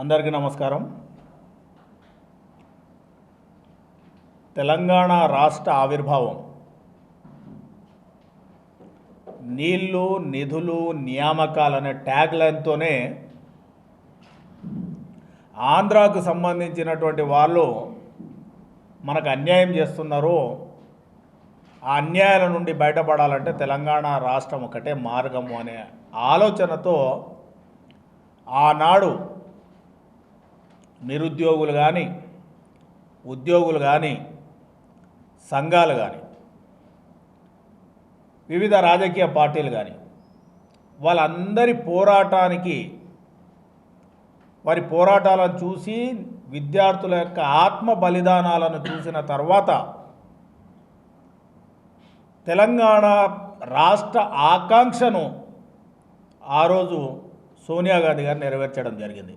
అందరికీ నమస్కారం. తెలంగాణ రాష్ట్ర ఆవిర్భావం. నీళ్ళు నిధులు నియామకాలు అనే ట్యాగ్ లైన్తోనే ఆంధ్రాకు సంబంధించినటువంటి వాళ్ళు మనకు అన్యాయం చేస్తున్నారు. ఆ అన్యాయాల నుండి బయటపడాలంటే తెలంగాణ రాష్ట్రం ఒకటే మార్గము అనే ఆలోచనతో ఆనాడు నిరుద్యోగులు కానీ ఉద్యోగులు కానీ సంఘాలు కానీ వివిధ రాజకీయ పార్టీలు కానీ వాళ్ళందరి పోరాటానికి వారి పోరాటాలను చూసి విద్యార్థుల యొక్క ఆత్మ బలిదానాలను చూసిన తర్వాత తెలంగాణ రాష్ట్ర ఆకాంక్షను ఆ రోజు సోనియా గాంధీ గారు నెరవేర్చడం జరిగింది.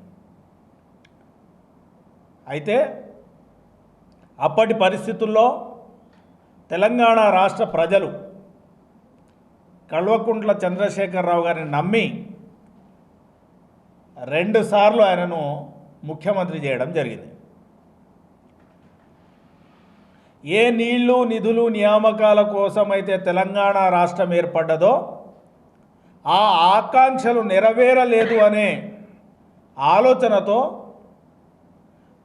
అయితే అప్పటి పరిస్థితుల్లో తెలంగాణ రాష్ట్ర ప్రజలు కల్వకుంట్ల చంద్రశేఖరరావు గారిని నమ్మి రెండుసార్లు ఆయనను ముఖ్యమంత్రి చేయడం జరిగింది. ఏ నీళ్ళు నిధులు నియామకాల కోసమైతే తెలంగాణ రాష్ట్రం ఏర్పడ్డదో ఆ ఆకాంక్షలు నెరవేరలేదు అనే ఆలోచనతో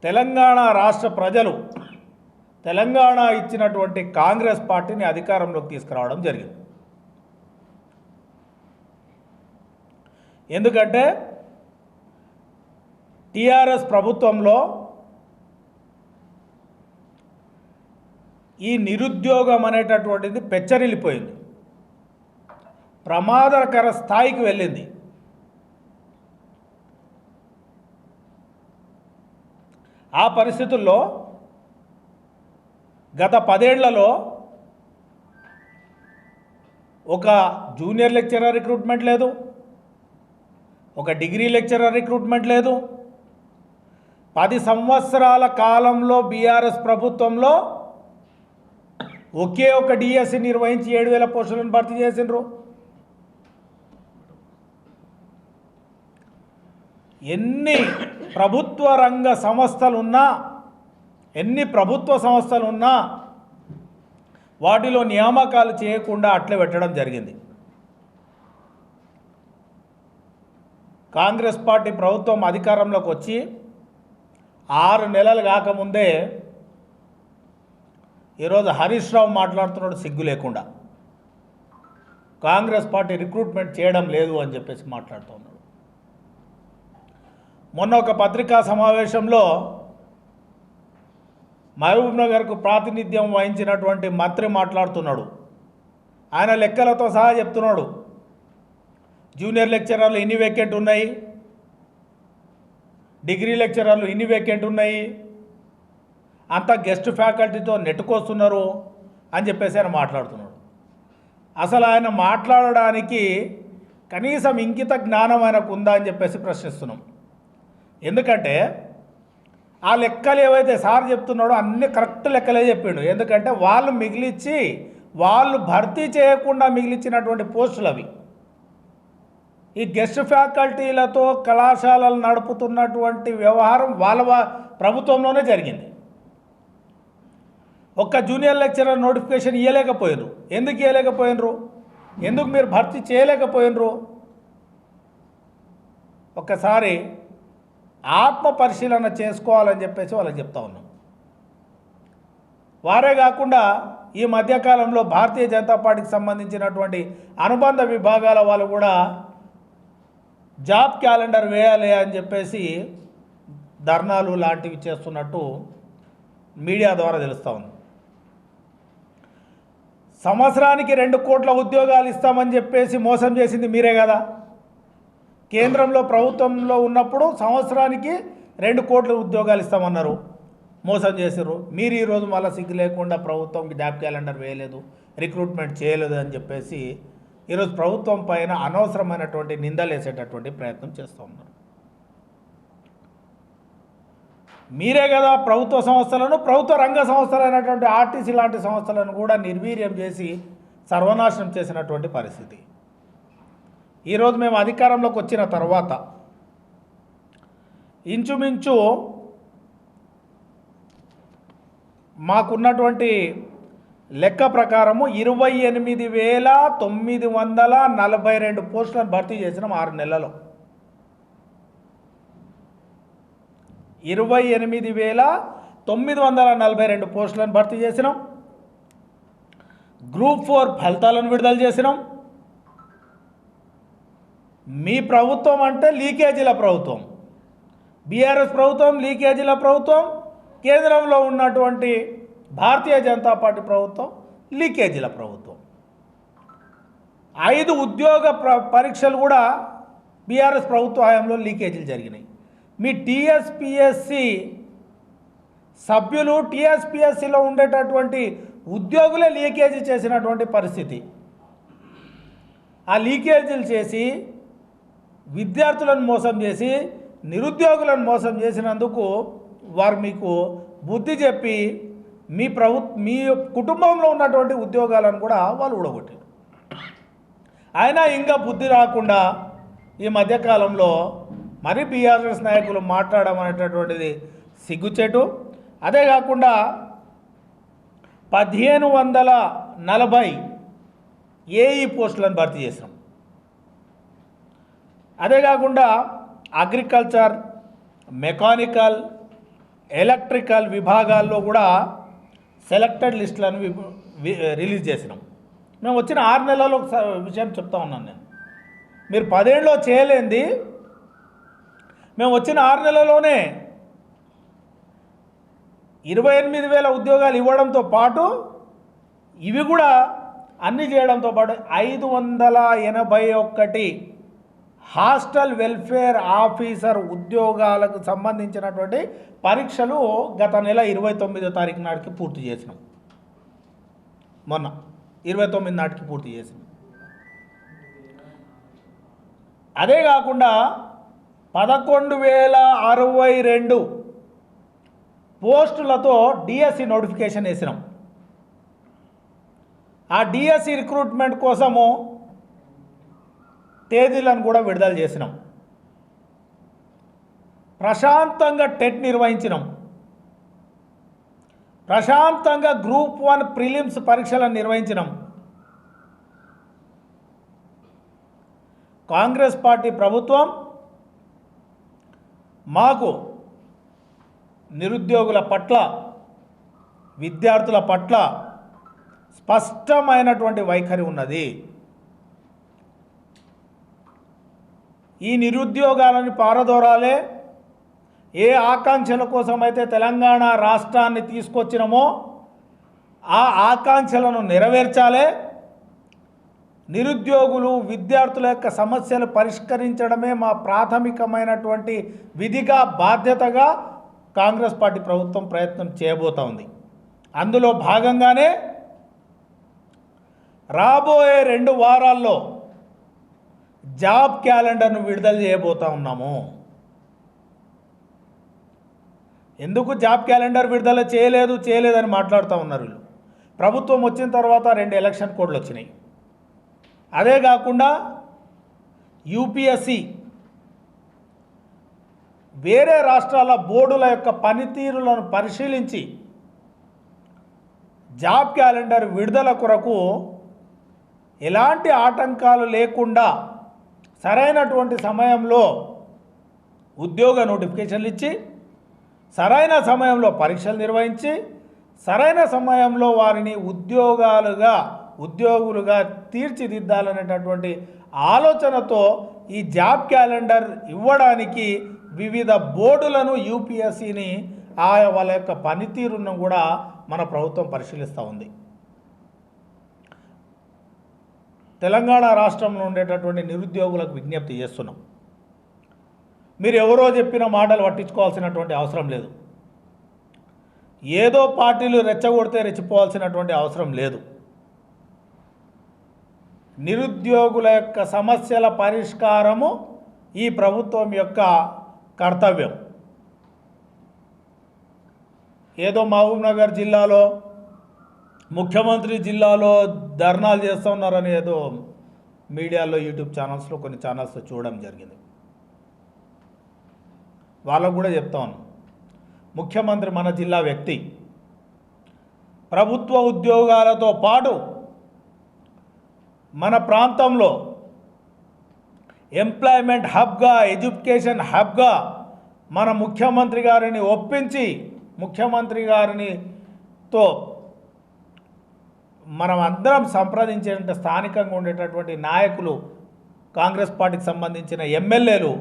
తెలంగాణ రాష్ట్ర ప్రజలు తెలంగాణ ఇచ్చినటువంటి కాంగ్రెస్ పార్టీని అధికారంలోకి తీసుకురావడం జరిగింది. ఎందుకంటే టీఆర్ఎస్ ప్రభుత్వంలో ఈ నిరుద్యోగం అనేటటువంటిది పెచ్చరిల్లిపోయింది. ప్రమాదకర స్థాయికి వెళ్ళింది. ఆ పరిస్థితుల్లో గత పదేళ్ళలో ఒక జూనియర్ లెక్చరర్ రిక్రూట్మెంట్ లేదు ఒక డిగ్రీ లెక్చరర్ రిక్రూట్మెంట్ లేదు. పది సంవత్సరాల కాలంలో బీఆర్ఎస్ ప్రభుత్వంలో ఒకే ఒక డిఎస్సి నిర్వహించి ఏడు వేల పోస్టులను భర్తీ చేసిండ్రు. ఎన్ని ప్రభుత్వ రంగ సంస్థలు ఉన్నా ఎన్ని ప్రభుత్వ సంస్థలు ఉన్నా వాటిలో నియామకాలు చేయకుండా అట్లే పెట్టడం జరిగింది. కాంగ్రెస్ పార్టీ ప్రభుత్వం అధికారంలోకి వచ్చి ఆరు నెలలు కాకముందే ఈరోజు హరీష్ రావు మాట్లాడుతున్నాడు సిగ్గు లేకుండా. కాంగ్రెస్ పార్టీ రిక్రూట్మెంట్ చేయడం లేదు అని చెప్పేసి మాట్లాడుతోంది. మొన్న ఒక పత్రికా సమావేశంలో మహబూబ్ నగర్కు ప్రాతినిధ్యం వహించినటువంటి మంత్రి మాట్లాడుతున్నాడు. ఆయన లెక్కలతో సహా చెప్తున్నాడు. జూనియర్ లెక్చరర్లు ఇన్ని వేకెంట్ ఉన్నాయి. డిగ్రీ లెక్చరర్లు ఇన్ని వేకెంట్ ఉన్నాయి. అంతా గెస్ట్ ఫ్యాకల్టీతో నెట్టుకొస్తున్నారు అని చెప్పేసి ఆయన మాట్లాడుతున్నాడు. అసలు ఆయన మాట్లాడడానికి కనీసం ఇంకిత జ్ఞానం ఆయనకు ఉందా అని చెప్పేసి ప్రశ్నిస్తున్నాం. ఎందుకంటే ఆ లెక్కలు ఏవైతే సార్ చెప్తున్నాడో అన్ని కరెక్ట్ లెక్కలే చెప్పిండు. ఎందుకంటే వాళ్ళు మిగిలిచ్చి వాళ్ళు భర్తీ చేయకుండా మిగిలిచ్చినటువంటి పోస్టులు అవి. ఈ గెస్ట్ ఫ్యాకల్టీలతో కళాశాలలు నడుపుతున్నటువంటి వ్యవహారం వాళ్ళ ప్రభుత్వంలోనే జరిగింది. ఒక్క జూనియర్ లెక్చరర్ నోటిఫికేషన్ ఇవ్వలేకపోయినరు ఎందుకు ఇవ్వలేకపోయినరు ఎందుకు మీరు భర్తీ చేయలేకపోయినరు? ఒక్కసారి ఆత్మ పరిశీలన చేసుకోవాలని చెప్పేసి వాళ్ళకి చెప్తా ఉన్నాం. వారే కాకుండా ఈ మధ్యకాలంలో భారతీయ జనతా పార్టీకి సంబంధించినటువంటి అనుబంధ విభాగాల వాళ్ళు కూడా జాబ్ క్యాలెండర్ వేయాలి అని చెప్పేసి ధర్నాలు లాంటివి చేస్తున్నట్టు మీడియా ద్వారా తెలుస్తూ ఉంది. సంవత్సరానికి రెండు కోట్ల ఉద్యోగాలు ఇస్తామని చెప్పేసి మోసం చేసింది మీరే కదా? కేంద్రంలో ప్రభుత్వంలో ఉన్నప్పుడు సంవత్సరానికి రెండు కోట్ల ఉద్యోగాలు ఇస్తామన్నారు. మోసం చేశారు మీరు ఈరోజు మళ్ళీ సిగ్గు లేకుండా ప్రభుత్వంకి జాబ్ క్యాలెండర్ వేయలేదు రిక్రూట్మెంట్ చేయలేదు అని చెప్పేసి ఈరోజు ప్రభుత్వం పైన అనవసరమైనటువంటి నిందలు వేసేటటువంటి ప్రయత్నం చేస్తూ ఉన్నారు. మీరే కదా ప్రభుత్వ సంస్థలను ప్రభుత్వ రంగ సంస్థలైనటువంటి ఆర్టీసీ లాంటి సంస్థలను కూడా నిర్వీర్యం చేసి సర్వనాశనం చేసినటువంటి పరిస్థితి. ఈరోజు మేము అధికారంలోకి వచ్చిన తర్వాత ఇంచుమించు మాకున్నటువంటి లెక్క ప్రకారము ఇరవై ఎనిమిది వేల తొమ్మిది వందల నలభై రెండు పోస్టులను భర్తీ చేసినాం ఆరు నెలలు ఇరవై ఎనిమిది వేల తొమ్మిది వందల నలభై రెండు పోస్టులను భర్తీ చేసినాం. గ్రూప్ ఫోర్ ఫలితాలను విడుదల చేసినాం. మీ ప్రభుత్వం అంటే లీకేజీల ప్రభుత్వం. బీఆర్ఎస్ ప్రభుత్వం లీకేజీల ప్రభుత్వం కేంద్రంలో ఉన్నటువంటి భారతీయ జనతా పార్టీ ప్రభుత్వం లీకేజీల ప్రభుత్వం. ఐదు ఉద్యోగ పరీక్షలు కూడా బీఆర్ఎస్ ప్రభుత్వ హయాంలో లీకేజీలు జరిగినాయి. మీ టీఎస్పిఎస్సి సభ్యులు టీఎస్పిఎస్సిలో ఉండేటటువంటి ఉద్యోగులే లీకేజీ చేసినటువంటి పరిస్థితి. ఆ లీకేజీలు చేసి విద్యార్థులను మోసం చేసి నిరుద్యోగులను మోసం చేసినందుకు వారు మీకు బుద్ధి చెప్పి మీ ప్రభు మీ కుటుంబంలో ఉన్నటువంటి ఉద్యోగాలను కూడా వాళ్ళు ఊడగొట్టారు. అయినా ఇంకా బుద్ధి రాకుండా ఈ మధ్యకాలంలో మరి బీఆర్ఎస్ నాయకులు మాట్లాడడం అనేటటువంటిది సిగ్గుచేటు. అదే కాకుండా పదిహేను వందల నలభై ఏఈ పోస్టులను భర్తీ చేసినాం. అదే కాకుండా అగ్రికల్చర్ మెకానికల్ ఎలక్ట్రికల్ విభాగాల్లో కూడా సెలెక్టెడ్ లిస్టులను రిలీజ్ చేసినాం. మేము వచ్చిన ఆరు నెలల్లో ఒక స- విషయం చెప్తా ఉన్నాను నేను. మీరు పదేళ్ళలో చేయలేంది. మేము వచ్చిన ఆరు నెలల్లోనే ఇరవై ఎనిమిది వేల ఉద్యోగాలు ఇవ్వడంతో పాటు ఇవి కూడా అన్ని చేయడంతో పాటు ఐదు వందల ఎనభై ఒక్కటి హాస్టల్ వెల్ఫేర్ ఆఫీసర్ ఉద్యోగాలకు సంబంధించినటువంటి పరీక్షలు గత నెల ఇరవై తొమ్మిదో తారీఖు నాటికి పూర్తి చేసినాం. మొన్న ఇరవై తొమ్మిది నాటికి పూర్తి చేసినాం. అదే కాకుండా పదకొండు వేల అరవై రెండు పోస్టులతో డిఎస్సి నోటిఫికేషన్ వేసినాం. ఆ డిఎస్సి రిక్రూట్మెంట్ కోసము తేదీలను కూడా విడుదల చేసినాం. ప్రశాంతంగా టెట్ నిర్వహించినాం. ప్రశాంతంగా గ్రూప్ వన్ ప్రిలిమ్స్ పరీక్షలను నిర్వహించినాం. కాంగ్రెస్ పార్టీ ప్రభుత్వం మాకు నిరుద్యోగుల పట్ల విద్యార్థుల పట్ల స్పష్టమైనటువంటి వైఖరి ఉన్నది. ఈ నిరుద్యోగాలను పారదోరాలే. ఏ ఆకాంక్షల కోసమైతే తెలంగాణ రాష్ట్రాన్ని తీసుకొచ్చినమో ఆ ఆకాంక్షలను నెరవేర్చాలే. నిరుద్యోగులు విద్యార్థుల యొక్క సమస్యలు పరిష్కరించడమే మా ప్రాథమికమైనటువంటి విధిగా బాధ్యతగా కాంగ్రెస్ పార్టీ ప్రభుత్వం ప్రయత్నం చేయబోతా ఉంది. అందులో భాగంగానే రాబోయే రెండు వారాల్లో జాబ్ క్యాలెండర్ను విడుదల చేయబోతా ఉన్నాము. ఎందుకు జాబ్ క్యాలెండర్ విడుదల చేయలేదు చేయలేదని మాట్లాడుతూ ఉన్నారు వీళ్ళు. ప్రభుత్వం వచ్చిన తర్వాత రెండు ఎలక్షన్ కోడ్లు వచ్చినాయి. అదే కాకుండా యూపీఎస్సి వేరే రాష్ట్రాల బోర్డుల యొక్క పనితీరులను పరిశీలించి జాబ్ క్యాలెండర్ విడుదల కొరకు ఎలాంటి ఆటంకాలు లేకుండా సరైనటువంటి సమయంలో ఉద్యోగ నోటిఫికేషన్లు ఇచ్చి సరైన సమయంలో పరీక్షలు నిర్వహించి సరైన సమయంలో వారిని ఉద్యోగాలుగా ఉద్యోగులుగా తీర్చిదిద్దాలనేటటువంటి ఆలోచనతో ఈ జాబ్ క్యాలెండర్ ఇవ్వడానికి వివిధ బోర్డులను యూపీఎస్సిని ఆయా వాళ్ళ యొక్క పనితీరును కూడా మన ప్రభుత్వం పరిశీలిస్తూ ఉంది. తెలంగాణ రాష్ట్రంలో ఉండేటటువంటి నిరుద్యోగులకు విజ్ఞప్తి చేస్తున్నాం. మీరు ఎవరో చెప్పిన మాటలు పట్టించుకోవాల్సినటువంటి అవసరం లేదు. ఏదో పార్టీలు రెచ్చగొడితే రెచ్చిపోవాల్సినటువంటి అవసరం లేదు. నిరుద్యోగుల యొక్క సమస్యల పరిష్కారము ఈ ప్రభుత్వం యొక్క కర్తవ్యం. ఏదో మహబూబ్నగర్ జిల్లాలో ముఖ్యమంత్రి జిల్లాలో ధర్నాలు చేస్తూ ఉన్నారని ఏదో మీడియాలో యూట్యూబ్ ఛానల్స్లో కొన్ని ఛానల్స్లో చూడడం జరిగింది. వాళ్ళకు కూడా చెప్తాను ముఖ్యమంత్రి మన జిల్లా వ్యక్తి. ప్రభుత్వ ఉద్యోగాలతో పాటు మన ప్రాంతంలో ఎంప్లాయ్మెంట్ హబ్గా ఎడ్యుకేషన్ హబ్గా మన ముఖ్యమంత్రి గారిని ఒప్పించి ముఖ్యమంత్రి గారిని తో మనం అందరం సంప్రదించేట స్థానికంగా ఉండేటటువంటి నాయకులు కాంగ్రెస్ పార్టీకి సంబంధించిన ఎమ్మెల్యేలు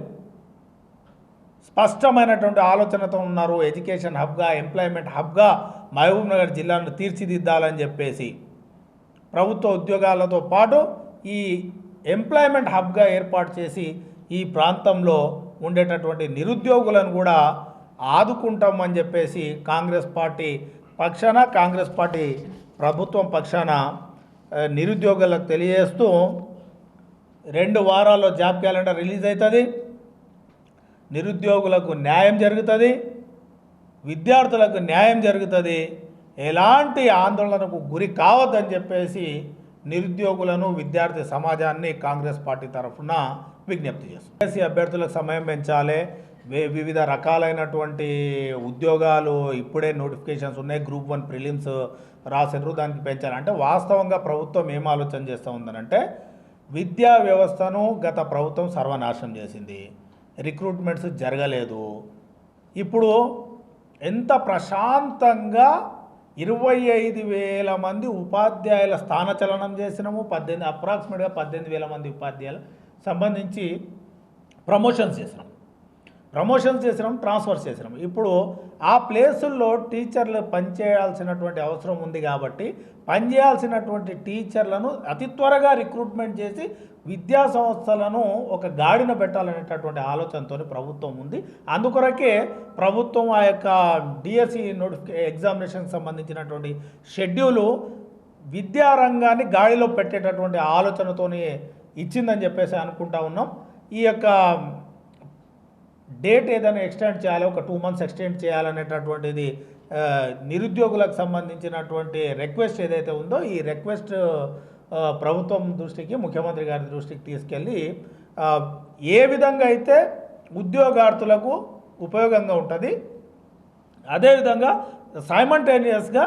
స్పష్టమైనటువంటి ఆలోచనతో ఉన్నారు. ఎడ్యుకేషన్ హబ్గా ఎంప్లాయ్మెంట్ హబ్గా మహబూబ్ నగర్ జిల్లాను తీర్చిదిద్దాలని చెప్పేసి ప్రభుత్వ ఉద్యోగాలతో పాటు ఈ ఎంప్లాయ్మెంట్ హబ్గా ఏర్పాటు చేసి ఈ ప్రాంతంలో ఉండేటటువంటి నిరుద్యోగులను కూడా ఆదుకుంటామని చెప్పేసి కాంగ్రెస్ పార్టీ పక్షాన కాంగ్రెస్ పార్టీ ప్రభుత్వం పక్షాన నిరుద్యోగులకు తెలియజేస్తూ రెండు వారాల్లో జాబ్ క్యాలెండర్ రిలీజ్ అవుతుంది నిరుద్యోగులకు న్యాయం జరుగుతుంది. విద్యార్థులకు న్యాయం జరుగుతుంది. ఎలాంటి ఆందోళనకు గురి కావద్దని చెప్పేసి నిరుద్యోగులను విద్యార్థి సమాజాన్ని కాంగ్రెస్ పార్టీ తరఫున విజ్ఞప్తి చేస్తుంది. ఎస్సీ అభ్యర్థులకు సమయం పెంచాలి. వివిధ రకాలైనటువంటి ఉద్యోగాలు ఇప్పుడే నోటిఫికేషన్స్ ఉన్నాయి. గ్రూప్ వన్ ప్రిలిమ్స్ రాసినరు దానికి పెంచాలి. అంటే వాస్తవంగా ప్రభుత్వం ఏం ఆలోచన చేస్తూ ఉందనంటే విద్యా వ్యవస్థను గత ప్రభుత్వం సర్వనాశనం చేసింది. రిక్రూట్మెంట్స్ జరగలేదు. ఇప్పుడు ఎంత ప్రశాంతంగా ఇరవై ఐదు వేల మంది ఉపాధ్యాయుల స్థానచలనం చేసినాము. పద్దెనిమిది అప్రాక్సిమేట్గా పద్దెనిమిది వేల మంది ఉపాధ్యాయులు సంబంధించి ప్రమోషన్స్ చేసినాము ప్రమోషన్ చేసినాం ట్రాన్స్ఫర్ చేసినాం. ఇప్పుడు ఆ ప్లేసుల్లో టీచర్లు పనిచేయాల్సినటువంటి అవసరం ఉంది కాబట్టి పనిచేయాల్సినటువంటి టీచర్లను అతి త్వరగా రిక్రూట్మెంట్ చేసి విద్యా సంస్థలను ఒక గాడిన పెట్టాలనేటటువంటి ఆలోచనతో ప్రభుత్వం ఉంది. అందుకొరకే ప్రభుత్వం ఆ యొక్క డిఎస్సి నోటిఫికే ఎగ్జామినేషన్కి సంబంధించినటువంటి షెడ్యూలు విద్యారంగాన్ని గాడిలో పెట్టేటటువంటి ఆలోచనతోని ఇచ్చిందని చెప్పేసి అనుకుంటా ఉన్నాం. ఈ యొక్క డేట్ ఏదైనా ఎక్స్టెండ్ చేయాలి ఒక టూ మంత్స్ ఎక్స్టెండ్ చేయాలనేటటువంటిది నిరుద్యోగులకు సంబంధించినటువంటి రిక్వెస్ట్ ఏదైతే ఉందో ఈ రిక్వెస్ట్ ప్రభుత్వం దృష్టికి ముఖ్యమంత్రి గారి దృష్టికి తీసుకెళ్ళి ఏ విధంగా అయితే ఉద్యోగార్థులకు ఉపయోగంగా ఉంటుంది అదేవిధంగా సైమంటేనియస్గా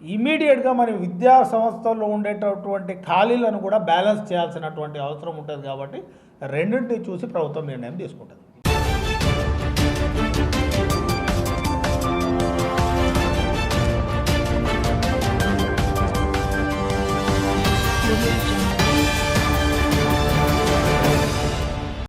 ఇమీడియట్గా మన విద్యా సంస్థల్లో ఉండేటటువంటి ఖాళీలను కూడా బ్యాలెన్స్ చేయాల్సినటువంటి అవసరం ఉంటుంది కాబట్టి రెండింటిని చూసి ప్రభుత్వం నిర్ణయం తీసుకుంటుంది.